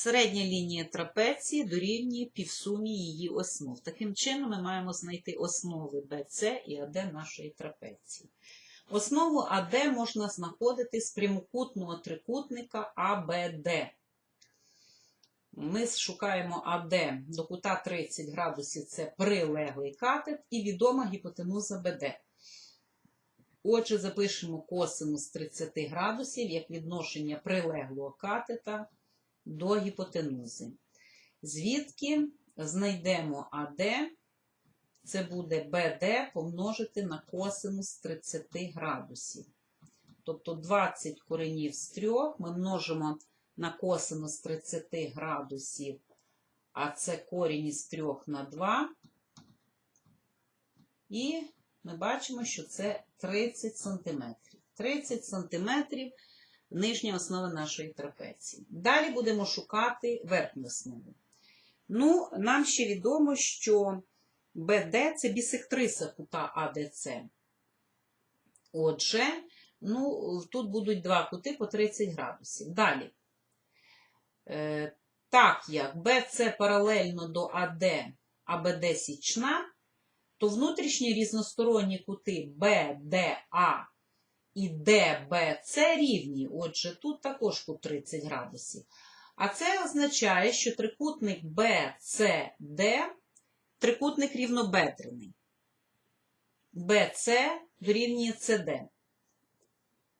Середня лінія трапеції дорівнює півсумі її основ. Таким чином, ми маємо знайти основи BC і AD нашої трапеції. Основу АД можна знаходити з прямокутного трикутника АБД. Ми шукаємо АД до кута 30 градусів це прилеглий катет і відома гіпотенуза БД. Отже, запишемо косинус 30 градусів як відношення прилеглого катета до гіпотенузи. Звідки знайдемо АД, це буде БД помножити на косинус 30 градусів. Тобто 20 коренів з 3 ми множимо на косинус 30 градусів, а це корінь із 3 на 2. І ми бачимо, що це 30 см. 30 см нижня основа нашої трапеції. Далі будемо шукати верхню основу. Ну, нам ще відомо, що БД це бісектриса кута АДЦ. Отже, ну, тут будуть два кути по 30 градусів. Далі. Е, так як BC паралельно до АД, а БД січна, то внутрішні різносторонні кути BDA і DBC рівні. Отже, тут також кут 30 градусів. А це означає, що трикутник BCD трикутник рівнобедрений. BC дорівнює CD.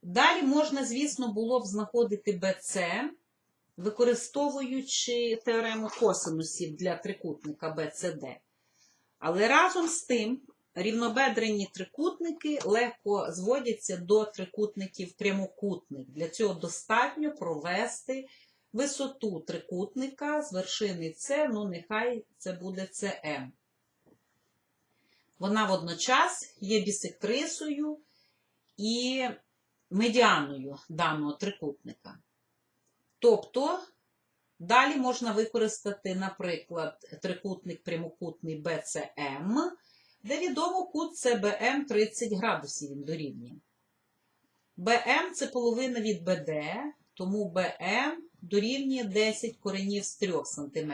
Далі можна, звісно, було б знаходити BC, використовуючи теорему косинусів для трикутника BCD. Але разом з тим рівнобедрені трикутники легко зводяться до трикутників прямокутних. Для цього достатньо провести висоту трикутника з вершини С, ну нехай це буде СМ. Вона водночас є бісектрисою і медіаною даного трикутника. Тобто, далі можна використати, наприклад, трикутник прямокутний BCM, де відомо кут CBM 30 градусів він дорівнює. BM це половина від BD, тому BM дорівнює 10 коренів з 3 см.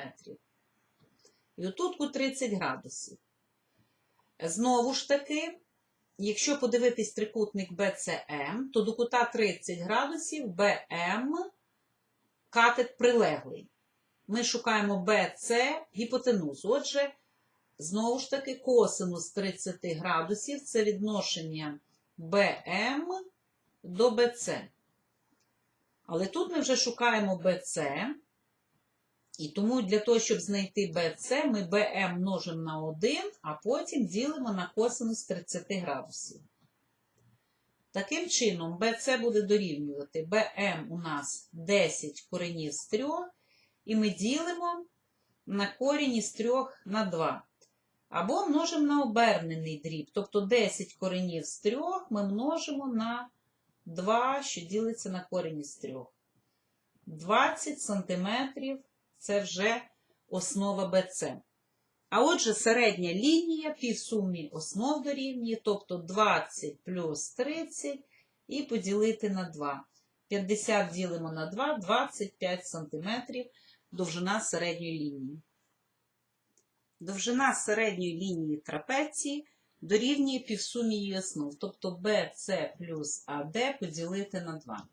І отут кут 30 градусів. Знову ж таки, якщо подивитись трикутник BCM, то до кута 30 градусів BM катет прилеглий. Ми шукаємо BC гіпотенузу. Отже, знову ж таки, косинус 30 градусів це відношення BM до BC. Але тут ми вже шукаємо BC, і тому для того, щоб знайти BC, ми BM множимо на 1, а потім ділимо на косинус 30 градусів. Таким чином, BC буде дорівнювати BM у нас 10 коренів з 3, і ми ділимо на корінь із 3 на 2. Або множимо на обернений дріб, тобто 10 коренів з 3 ми множимо на 2, що ділиться на корінь із 3. 20 см це вже основа BC. А отже, середня лінія півсумі основ дорівнює, тобто 20 плюс 30 і поділити на 2. 50 ділимо на 2, 25 см довжина середньої лінії. Довжина середньої лінії трапеції дорівнює півсумі її основ, тобто BC плюс AD поділити на 2.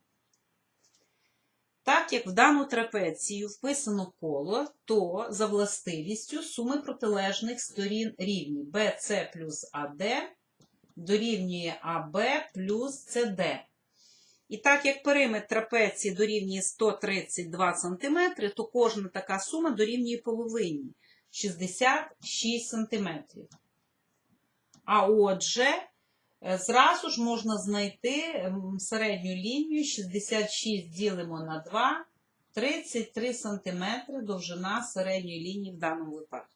Так як в дану трапецію вписано коло, то за властивістю суми протилежних сторін рівні BC плюс AD дорівнює AB плюс CD. І так як периметр трапеції дорівнює 132 см, то кожна така сума дорівнює половині 66 см. А отже, Е, Зразу ж можна знайти середню лінію 66 ділимо на 2, 33 см довжина середньої лінії в даному випадку.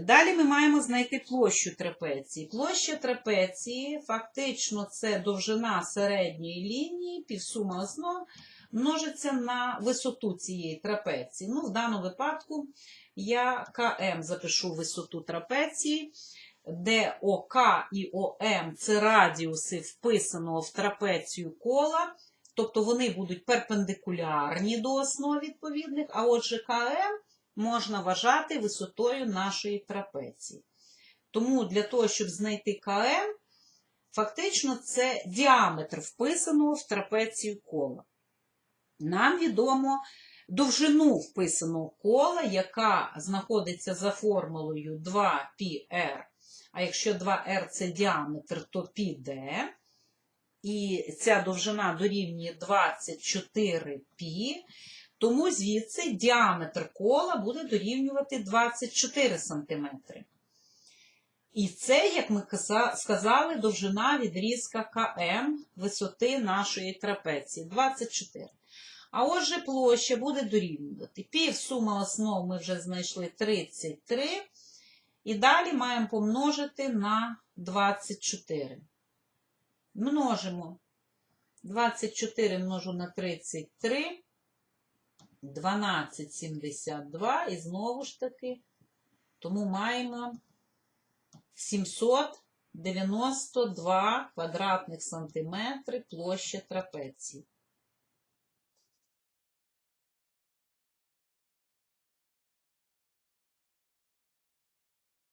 Далі ми маємо знайти площу трапеції. Площа трапеції фактично це довжина середньої лінії, півсума основ, множиться на висоту цієї трапеції. Ну, В даному випадку я КМ запишу висоту трапеції де ОК і ОМ це радіуси вписаного в трапецію кола, тобто вони будуть перпендикулярні до основ відповідних, а отже, КМ можна вважати висотою нашої трапеції. Тому для того, щоб знайти КМ, фактично це діаметр вписаного в трапецію кола. Нам відомо довжину вписаного кола, яка знаходиться за формулою 2πr. А якщо 2r це діаметр, то πd. І ця довжина дорівнює 24π. Тому звідси діаметр кола буде дорівнювати 24 см. І це, як ми каза- сказали, довжина відрізка КМ висоти нашої трапеції 24. А отже, площа буде дорівнювати. Пів сума основ ми вже знайшли 33. І далі маємо помножити на 24. Множимо. 24 множу на 33. 12,72. І знову ж таки, тому маємо 792 квадратних сантиметри площа трапеції.